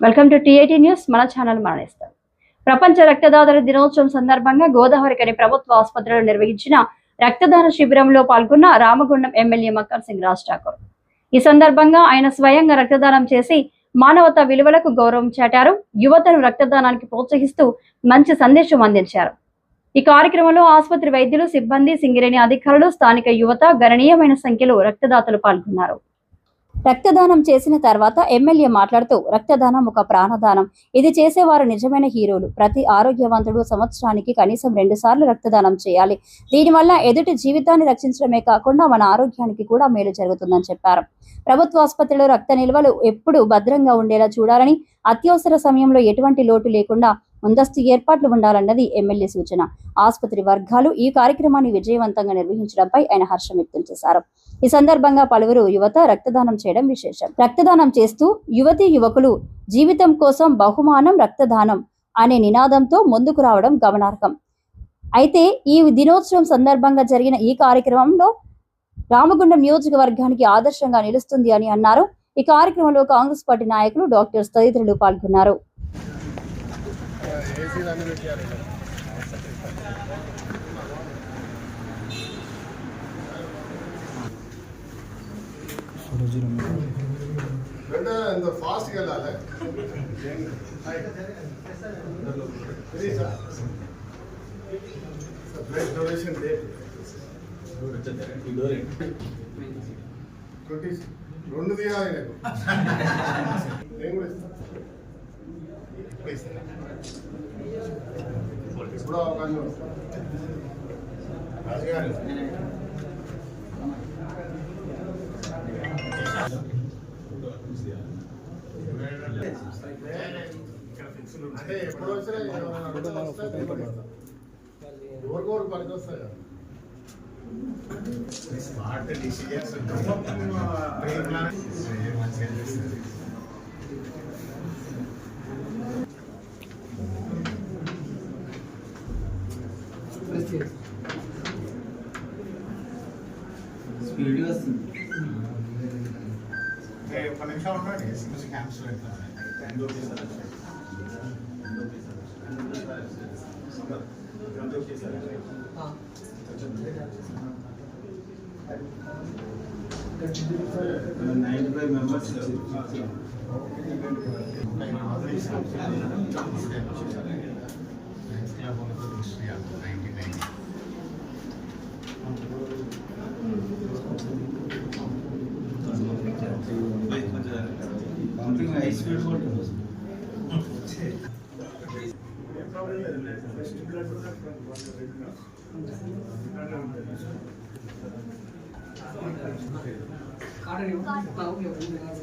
Welcome to TIT news మన channel మరణిస్తాం ప్రపంచ రక్తదాతల దినోత్సవం సందర్భంగా గోదావరి కని ప్రభుత్వ ఆసుపత్రిలో నిర్వహించిన రక్తదాన శిబిరంలో పాల్గొన్న రామగుండం ఎమ్మెల్యే మక్కర్ సింగ్ రాజ్ ఠాకూర్. ఈ సందర్భంగా ఆయన స్వయంగా రక్తదానం చేసి మానవతా విలువలకు గౌరవం చాటారు. యువతను రక్తదానానికి ప్రోత్సహిస్తూ మంచి సందేశం అందించారు. ఈ కార్యక్రమంలో ఆసుపత్రి వైద్యులు సిబ్బంది సింగరేణి అధికారులు స్థానిక యువత గణనీయమైన సంఖ్యలో రక్తదాతలు పాల్గొన్నారు. రక్తదానం చేసిన తర్వాత ఎమ్మెల్యే మాట్లాడుతూ రక్తదానం ఒక ప్రాణదానం. ఇది చేసేవారు నిజమైన హీరోలు. ప్రతి ఆరోగ్యవంతుడు సంవత్సరానికి కనీసం రెండు సార్లు రక్తదానం చేయాలి. దీనివల్ల ఎదుటి జీవితాన్ని రక్షించడమే కాకుండా మన ఆరోగ్యానికి కూడా మేలు జరుగుతుందని చెప్పారు. ప్రభుత్వ ఆసుపత్రిలో రక్త నిల్వలు ఎప్పుడు భద్రంగా ఉండేలా చూడాలని అత్యవసర సమయంలో ఎటువంటి లోటు లేకుండా ముందస్తు ఏర్పాట్లు ఉండాలన్నది ఎమ్మెల్యే సూచన. ఆసుపత్రి వర్గాలు ఈ కార్యక్రమాన్ని విజయవంతంగా నిర్వహించడంపై ఆయన హర్షం వ్యక్తం చేశారు. ఈ సందర్భంగా పలువురు యువత రక్తదానం చేయడం విశేషం. రక్తదానం చేస్తూ యువతి యువకులు జీవితం కోసం బహుమానం రక్తదానం అనే నినాదంతో ముందుకు రావడం గమనార్హం. అయితే ఈ దినోత్సవం సందర్భంగా జరిగిన ఈ కార్యక్రమంలో రామగుండం నియోజకవర్గానికి ఆదర్శంగా నిలుస్తుంది అని అన్నారు. ఈ కార్యక్రమంలో కాంగ్రెస్ పార్టీ నాయకులు డాక్టర్స్ తదితరులు పాల్గొన్నారు. వెంట ఎంత ఫాస్ట్గా వెళ్ళాలి బ్లడ్ డొనేషన్ డేట్ ట్వంటీ రెండు తీయాలి నేను నేను కూడా ఇస్తాను ఇప్పుడు ఇస్తాను. ఇప్పుడు అవకాశం వస్తుంది రాజుగారు అంటే ఎప్పుడు వచ్చినా ఎవరైనా వస్తే నేను కూడా ఇస్తాను. 지난번에도 뉴스에 안 나이기 나이. 가래요? 나오게 오늘 가래.